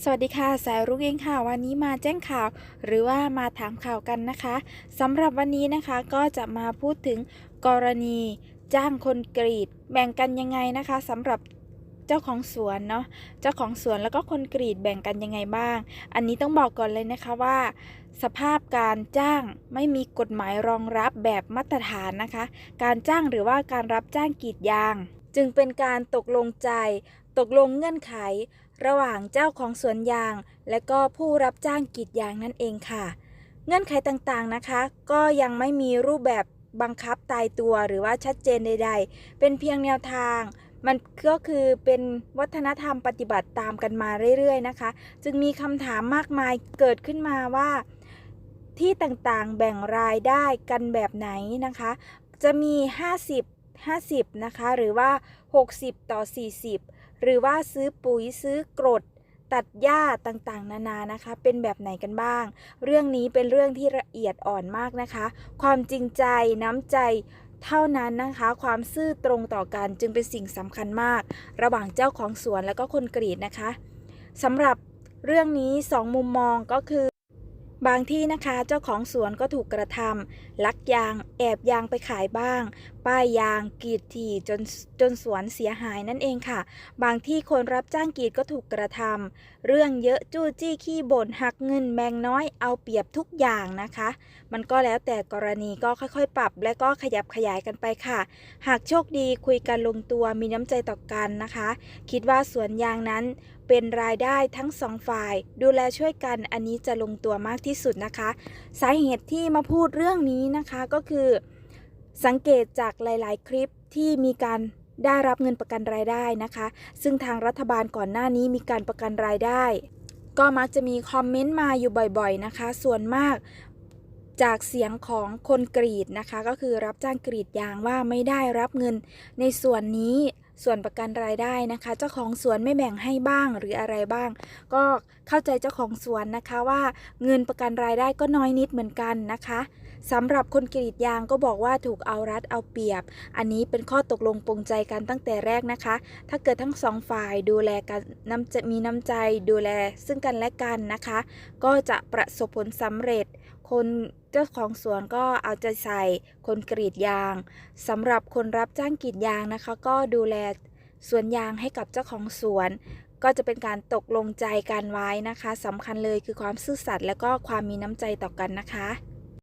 สวัสดีค่ะ สายรุกเองค่ะ วันนี้มาแจ้งข่าว หรือว่ามาถามข่าวกันนะคะสำหรับวันนี้นะคะก็จะมาพูดถึงกรณีจ้างคนกรีด แบ่งกันยังไงนะคะสำหรับเจ้าของสวนเนาะเจ้าของสวนแล้วก็คนกรีดแบ่งกันยังไงบ้าง อันนี้ต้องบอกก่อนเลยนะคะว่า สภาพการจ้างไม่มีกฎหมายรองรับแบบมาตรฐานนะคะ การจ้างหรือว่าการรับจ้างกรีดยาง จึงเป็นการตกลงใจ ตกลงเงื่อนไข ระหว่างเจ้าของสวนยาง และก็ผู้รับจ้างกรีดยางนั่นเองค่ะ เงื่อนไขต่างๆนะคะ ก็ยังไม่มีรูปแบบบังคับตายตัวหรือว่าชัดเจนใด ๆ เป็นเพียงแนวทาง มันก็คือเป็นวัฒนธรรมปฏิบัติตามกันมาเรื่อยๆนะคะ จึงมีคำถามมากมายเกิดขึ้นมาว่า ที่ต่างๆแบ่งรายได้กันแบบไหนนะคะ จะมี 50 50 นะคะ หรือว่า 60 ต่อ 40 หรือว่าซื้อปุ๋ยซื้อกรดตัดหญ้าต่างๆ นานานะคะ เป็นแบบไหนกันบ้าง เรื่องนี้เป็นเรื่องที่ละเอียดอ่อนมากนะคะ ความจริงใจน้ำใจเท่านั้นนะคะ ความซื่อตรงต่อกันจึงเป็นสิ่งสำคัญมาก ระหว่างเจ้าของสวนและก็คนกรีดนะคะสำหรับเรื่องนี้สองมุมมองก็คือ บางที่นะคะเจ้าของสวนก็ถูกกระทำลักยาง แอบยางไปขายบ้าง ป้ายยางกรีดถี่จนจนสวนเสียหายนั่นเองค่ะ บางที่คนรับจ้างกรีดก็ถูกกระทำเรื่องเยอะจู้จี้ขี้บ่นหักเงินแบงน้อยเอาเปรียบทุกอย่างนะคะ มันก็แล้วแต่กรณีก็ค่อยๆ ปรับ และก็ขยับขยายกันไปค่ะ หากโชคดีคุยกันลงตัวมีน้ำใจต่อกันนะคะ คิดว่าสวนยางนั้น เป็นรายได้ทั้งสองฝ่าย ดูแลช่วยกันอันนี้จะลงตัวมากที่สุดนะคะ สาเหตุที่มาพูดเรื่องนี้นะคะก็คือ สังเกตจากหลาย ๆ คลิปที่มีการได้รับเงินประกันรายได้นะคะ ซึ่งทางรัฐบาลก่อนหน้านี้มีการประกันรายได้ ก็มักจะมีคอมเมนต์มาอยู่บ่อยๆนะคะ ส่วนมากจากเสียงของคนกรีดนะคะ ก็คือรับจ้างกรีดยางว่าไม่ได้รับเงินในส่วนนี้ ส่วนประกันรายได้นะคะ เจ้าของสวนไม่แบ่งให้บ้างหรืออะไรบ้าง ก็เข้าใจเจ้าของสวนนะคะว่าเงินประกันรายได้ก็น้อยนิดเหมือนกันนะคะสำหรับคนกรีดยางก็บอกว่าถูกเอารัดเอาเปรียบ อันนี้เป็นข้อตกลงปรงใจกันตั้งแต่แรกนะคะ ถ้าเกิดทั้งสองฝ่ายดูแลกันน้ำจะมีน้ำใจดูแลซึ่งกันและกันนะคะ ก็จะประสบผลสำเร็จคน เจ้าของสวนก็เอาใจใส่คนกรีดยางสำหรับคนรับจ้างกรีดยางนะคะ ก็ดูแลสวนยางให้กับเจ้าของสวน ก็จะเป็นการตกลงใจกันไว้นะคะสำคัญเลยคือความซื่อสัตย์และก็ความมีน้ำใจต่อกันนะคะ